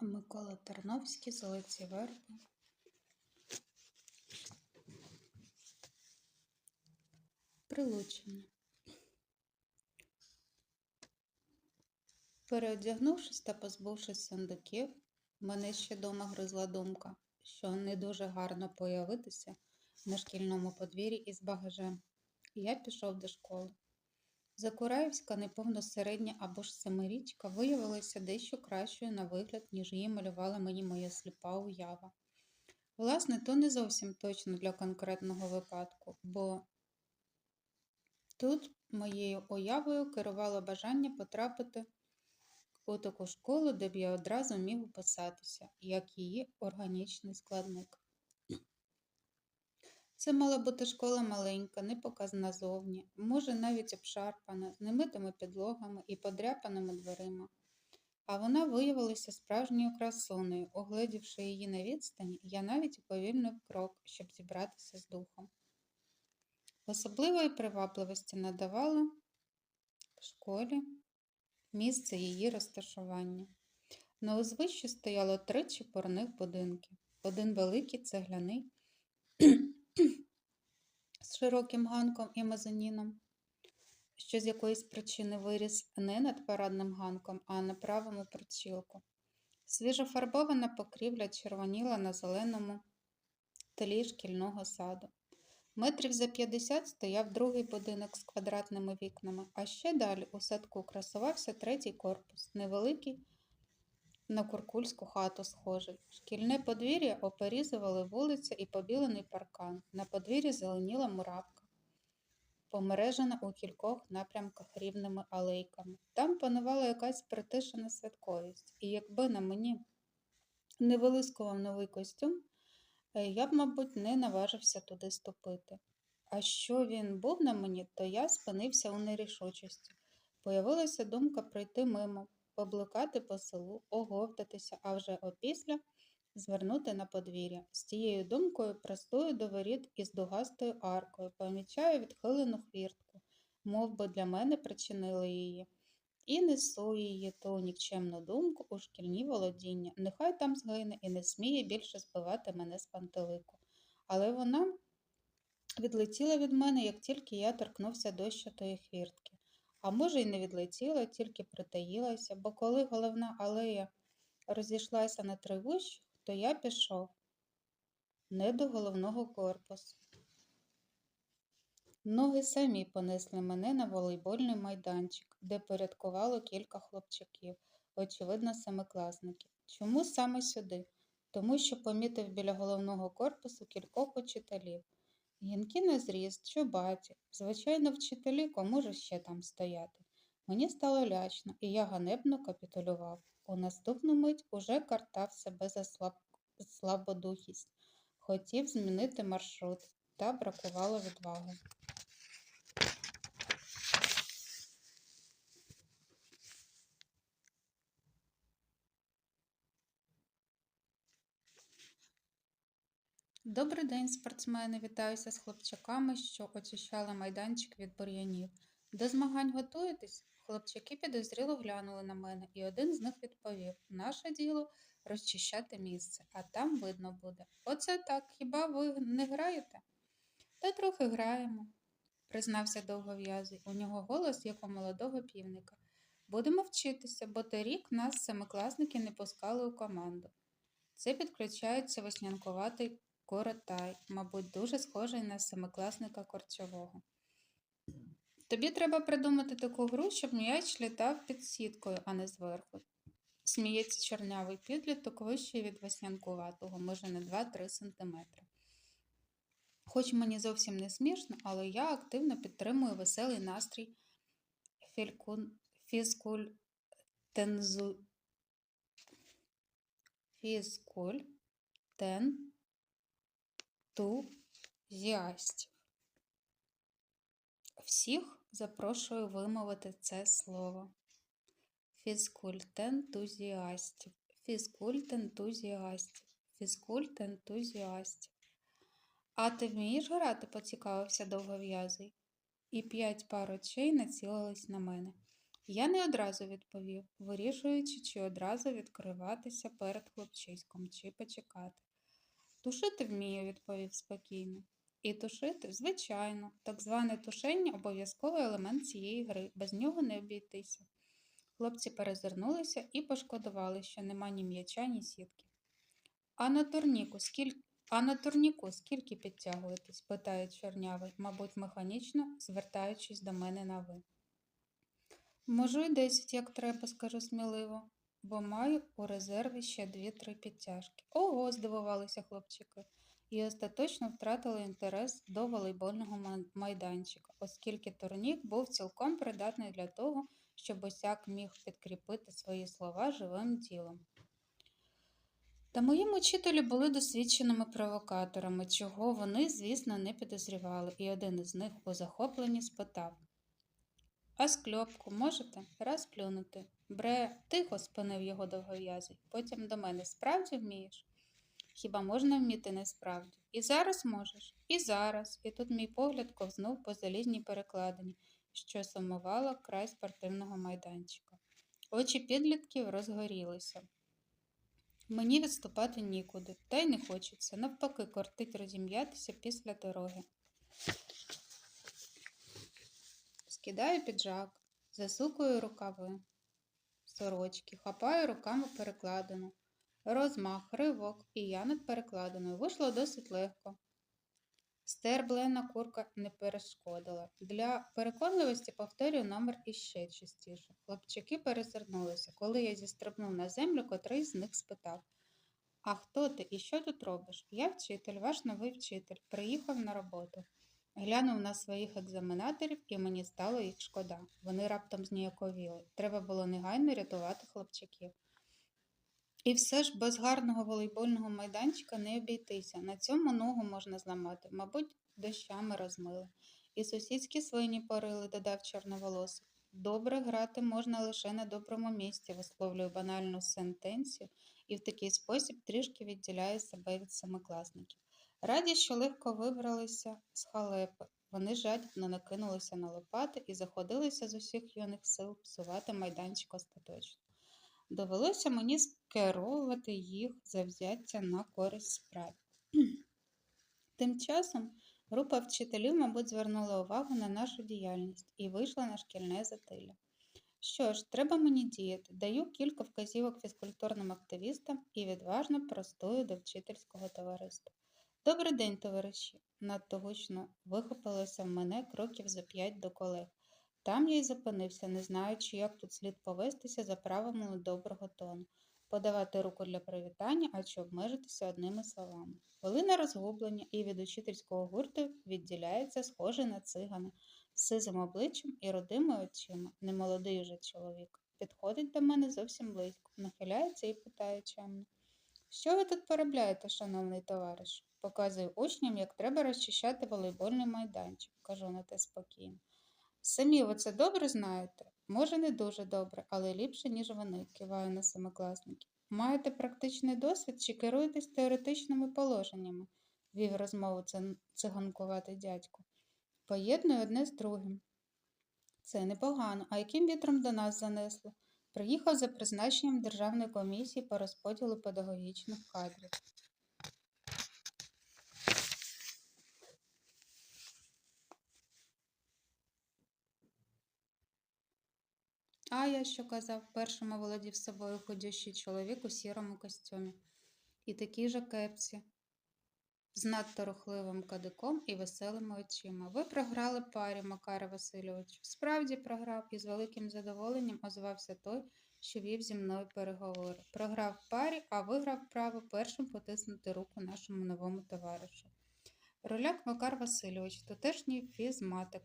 Микола Тарновський, Золоті верби. Прилучення. Переодягнувшись та позбувшись сундуків, мене ще дома гризла думка, що не дуже гарно появитися на шкільному подвір'ї із багажем. Я пішов до школи. Закураївська неповно середня або ж семирічка виявилася дещо кращою на вигляд, ніж її малювала мені моя сліпа уява. Власне, то не зовсім точно для конкретного випадку, бо тут моєю уявою керувало бажання потрапити у таку школу, де б я одразу міг уписатися, як її органічний складник. Це мала бути школа маленька, непоказна зовні, може навіть обшарпана, з немитими підлогами і подряпаними дверима. А вона виявилася справжньою красунею. Огледівши її на відстані, я навіть уповільнив крок, щоб зібратися з духом. Особливої привабливості надавало в школі місце її розташування. На узвищі стояло три чепурних будинки. Один великий цегляний з широким ганком і мезоніном, що з якоїсь причини виріс не над парадним ганком, а на правому причілку. Свіжофарбована покрівля червоніла на зеленому тлі шкільного саду. Метрів за 50 стояв другий будинок з квадратними вікнами, а ще далі у садку красувався третій корпус, невеликий, на куркульську хату схожий. Шкільне подвір'я оперізували вулиця і побілений паркан. На подвір'ї зеленіла муравка, помережена у кількох напрямках рівними алейками. Там панувала якась притишена святковість, і якби на мені не вилискував новий костюм, е, я б, мабуть, не наважився туди ступити. А що він був на мені, то я спинився у нерішучості. Появилася думка пройти мимо, поблукати по селу, оговтатися, а вже опісля звернути на подвір'я. З цією думкою простую до воріт із дугастою аркою, помічаю відхилену хвіртку, мов би для мене причинили її. І несу її ту нікчемну думку у шкільні володіння. Нехай там згине і не сміє більше збивати мене з пантелику. Але вона відлетіла від мене, як тільки я торкнувся дощатої хвіртки. А може, й не відлетіла, тільки притаїлася, бо коли головна алея розійшлася на три вущі, то я пішов не до головного корпусу. Ноги самі понесли мене на волейбольний майданчик, де порядкувало кілька хлопчаків, очевидно, семикласників. Чому саме сюди? Тому що помітив біля головного корпусу кількох учителів. Гінки на зріст, чубаті, звичайно, вчителі, кому ж ще там стояти. Мені стало лячно, і я ганебно капітулював. У наступну мить уже картав себе за слаб... слабодухість, хотів змінити маршрут, та бракувало відваги. Добрий день, спортсмени! Вітаюся з хлопчаками, що очищали майданчик від бур'янів. До змагань готуєтесь? Хлопчаки підозріло глянули на мене, і один з них відповів: Наше діло розчищати місце, а там видно буде. Оце так, хіба ви не граєте? Та трохи граємо, признався довгов'язий. У нього голос, як у молодого півника. Будемо вчитися, бо торік нас семикласники не пускали у команду. Це підключається веснянкуватий Коротай, мабуть, дуже схожий на семикласника корчового. Тобі треба придумати таку гру, щоб м'яч літав під сіткою, а не зверху. Сміється чорнявий підліток вищий від веснянкуватого, може на 2-3 см. Хоч мені зовсім не смішно, але я активно підтримую веселий настрій фізкуль тензу... фізкуль ентузіастів. Всіх запрошую вимовити це слово. Фізкультентузіастів, фізкультентузіастів, фізкультентузіастів. А ти вмієш грати? поцікавився довгов'язий, і п'ять пар очей націлились на мене. Я не одразу відповів, вирішуючи, чи одразу відкриватися перед хлопчиськом, чи почекати. Тушити вмію, відповів спокійно. І тушити, звичайно, так зване тушення обов'язковий елемент цієї гри, без нього не обійтися. Хлопці перезирнулися і пошкодували, що нема ні м'яча, ні сітки. А на турніку скільки. А на турніку скільки підтягуєтесь? питає чорнявий, мабуть, механічно, звертаючись до мене на ви. Можу й десять, як треба, скажу сміливо, бо маю у резерві ще дві-три підтяжки. Ого, здивувалися хлопчики, і остаточно втратили інтерес до волейбольного майданчика, оскільки турнік був цілком придатний для того, щоб усяк міг підкріпити свої слова живим ділом. Та мої мучителі були досвідченими провокаторами, чого вони, звісно, не підозрювали, і один із них у захопленні спитав А скльопку можете? Раз плюнути. Бре, тихо, спинив його довгов'язий. Потім до мене справді вмієш? Хіба можна вміти несправді? І зараз можеш, і зараз. І тут мій погляд ковзнув по залізній перекладині, що сумувала край спортивного майданчика. Очі підлітків розгорілися. Мені відступати нікуди, та й не хочеться. Навпаки, кортить розім'ятися після дороги. Скидаю піджак, засукую рукави, сорочки, хапаю руками перекладину. Розмах, ривок, і я над перекладиною. Вийшло досить легко. Стерблена курка не перешкодила. Для переконливості повторюю номер іще частіше. Хлопчики перезирнулися. Коли я зістрибнув на землю, котрий з них спитав А хто ти і що тут робиш? Я вчитель, ваш новий вчитель. Приїхав на роботу. Глянув на своїх екзаменаторів, і мені стало їх шкода. Вони раптом зніяковіли. Треба було негайно рятувати хлопчиків. І все ж без гарного волейбольного майданчика не обійтися. На цьому ногу можна зламати, мабуть, дощами розмили. І сусідські свині порили, додав чорноволосий. Добре грати можна лише на доброму місці, висловлює банальну сентенцію і в такий спосіб трішки відділяє себе від семикласників. Раді, що легко вибралися з халепи. Вони жадібно накинулися на лопати і заходилися з усіх юних сил псувати майданчик остаточно. Довелося мені скеровувати їх завзяття на користь справі. Тим часом група вчителів, мабуть, звернула увагу на нашу діяльність і вийшла на шкільне затилля. Що ж, треба мені діяти. Даю кілька вказівок фізкультурним активістам і відважно простую до вчительського товариства. Добрий день, товариші! Надто гучно вихопилося в мене кроків за п'ять до колег. Там я й зупинився, не знаючи, як тут слід повестися за правилами доброго тону, подавати руку для привітання, а чи обмежитися одними словами. Хвилина розгублення і від учительського гурту відділяється схожий на цигана, з сизим обличчям і родими очима, немолодий уже чоловік. Підходить до мене зовсім близько, нахиляється і питає чемно. Що ви тут поробляєте, шановний товариш? Показую учням, як треба розчищати волейбольний майданчик, кажу на те спокійно. Самі ви це добре знаєте? Може, не дуже добре, але ліпше, ніж вони, киваю на семикласників. Маєте практичний досвід чи керуєтесь теоретичними положеннями? вів розмову циганкуватий дядько. Поєдную одне з другим. Це непогано. А яким вітром до нас занесло? Приїхав за призначенням Державної комісії по розподілу педагогічних кадрів. А я що казав, першим володів собою ходющий чоловік у сірому костюмі. І такій же кепці, з надто рухливим кадиком і веселими очима. Ви програли парі, Макаре Васильовичу. Справді програв, і з великим задоволенням озвався той, що вів зі мною переговори. Програв парі, а виграв право першим потиснути руку нашому новому товаришу. Роляк Макар Васильович, тутешній фізматик.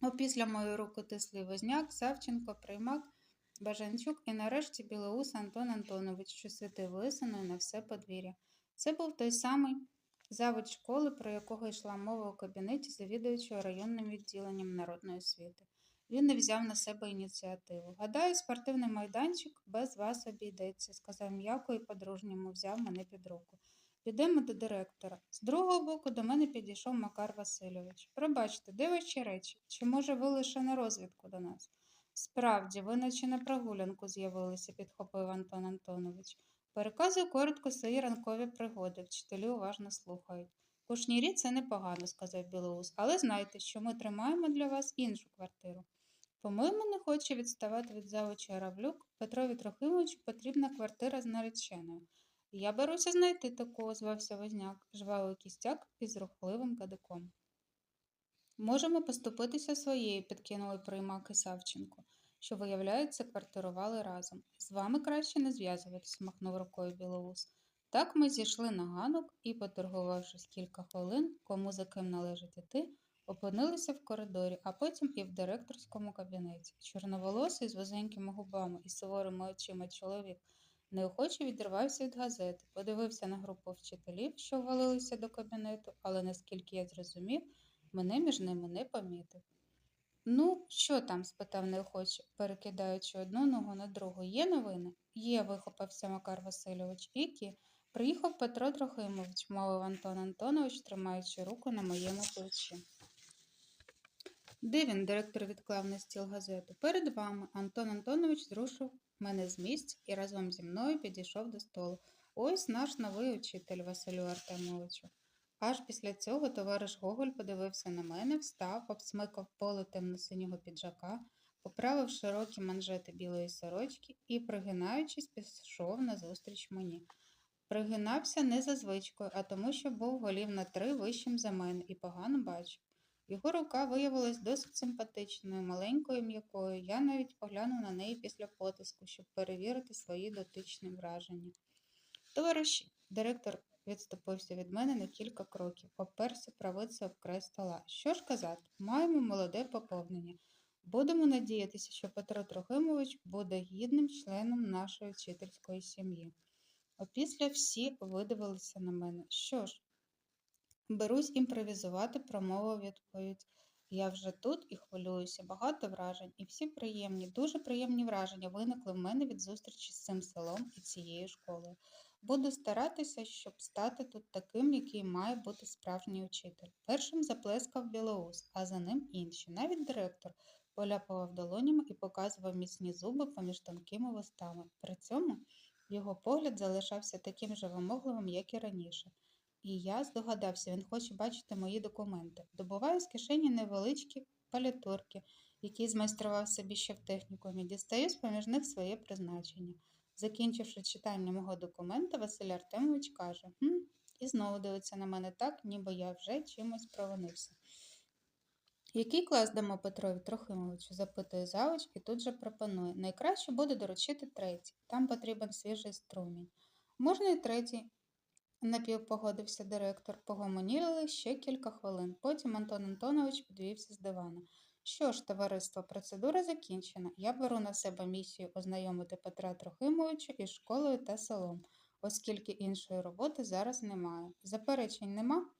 Опісля мою руку тислий Возняк, Савченко, Приймак, Бажанчук і нарешті Білоус Антон Антонович, що світив лисиною на все подвір'я. Це був той самий завуч школи, про якого йшла мова у кабінеті завідуючого районним відділенням народної освіти. Він не взяв на себе ініціативу. Гадаю, спортивний майданчик без вас обійдеться, сказав м'яко і по-дружньому взяв мене під руку. Підемо до директора. З другого боку до мене підійшов Макар Васильович. Пробачте, де ваші речі? Чи може ви лише на розвідку до нас? Справді, ви наче на прогулянку з'явилися, підхопив Антон Антонович. Переказую коротко свої ранкові пригоди. Вчителі уважно слухають. Кушнірі це непогано, сказав Білоус, але знайте, що ми тримаємо для вас іншу квартиру. По-моєму, не хоче відставати від завуча Равлюк. Петрові Трохимовичу потрібна квартира з нареченою. Я беруся знайти таку, озвався Возняк, жвавий кістяк із рухливим кадиком. Можемо поступитися своєю, підкинули приймаки Савченко, що, виявляється, квартирували разом. З вами краще не зв'язуватися, махнув рукою Білоус. Так ми зійшли на ганок і, поторгувавшись кілька хвилин, кому за ким належить іти, опинилися в коридорі, а потім і в директорському кабінеті. Чорноволосий з вузенькими губами і суворими очима чоловік неохоче відривався від газети, подивився на групу вчителів, що ввалилися до кабінету, але наскільки я зрозумів, мене між ними не помітив. Ну, що там? спитав неохоче, перекидаючи одну ногу на другу. Є новини? Є, вихопився Макар Васильович. Які? Приїхав Петро Трохимович, мовив Антон Антонович, тримаючи руку на моєму плечі. Де він, директор відклав на стіл газету. Перед вами Антон Антонович зрушив мене з місця і разом зі мною підійшов до столу. Ось наш новий учитель Василю Артемовичу. Аж після цього товариш Гоголь подивився на мене, встав, обсмикав поле темно-синього піджака, поправив широкі манжети білої сорочки і, пригинаючись, пішов назустріч мені. Пригинався не за звичкою, а тому, що був голів на три вищим за мене і погано бачив. Його рука виявилась досить симпатичною, маленькою, м'якою. Я навіть поглянув на неї після потиску, щоб перевірити свої дотичні враження. Товариші, директор відступився від мене на кілька кроків, оперся правицею об край стола. Що ж казати, маємо молоде поповнення. Будемо надіятися, що Петро Трохимович буде гідним членом нашої вчительської сім'ї. Опісля всі видивилися на мене. Що ж, берусь імпровізувати, промовив відповідь. Я вже тут і хвилююся, багато вражень, і всі приємні, дуже приємні враження виникли в мене від зустрічі з цим селом і цією школою. Буду старатися, щоб стати тут таким, який має бути справжній учитель. Першим заплескав білоус, а за ним інші. Навіть директор поляпував долонями і показував міцні зуби поміж тонкими вустами. При цьому його погляд залишався таким же вимогливим, як і раніше. І я здогадався, він хоче бачити мої документи. Добуваю з кишені невеличкі палітурки, які змайстрував собі ще в технікумі, дістаю з поміж них своє призначення. Закінчивши читання мого документа, Василь Артемович каже «Хм?» і знову дивиться на мене так, ніби я вже чимось провинився. Який клас дамо Петрові Трохимовичу? запитує завуч і тут же пропонує. Найкраще буде доручити третій. Там потрібен свіжий струмінь. Можна і третій, напівпогодився директор. Погомоніли ще кілька хвилин. Потім Антон Антонович підвівся з дивана. Що ж, товариство, процедура закінчена. Я беру на себе місію ознайомити Петра Трохимовича із школою та селом, оскільки іншої роботи зараз немає. Заперечень нема?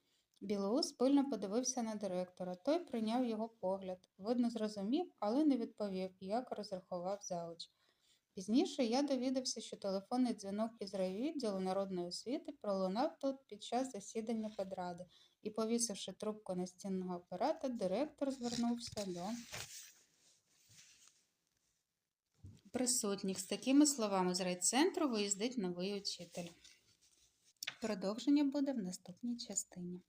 Білоус пильно подивився на директора. Той прийняв його погляд. Видно, зрозумів, але не відповів, як розрахував завуч. Пізніше я довідався, що телефонний дзвінок із райвідділу народної освіти пролунав тут під час засідання педради, і, повісивши трубку настінного апарата, директор звернувся до присутніх. З такими словами з райцентру виїздить новий учитель. Продовження буде в наступній частині.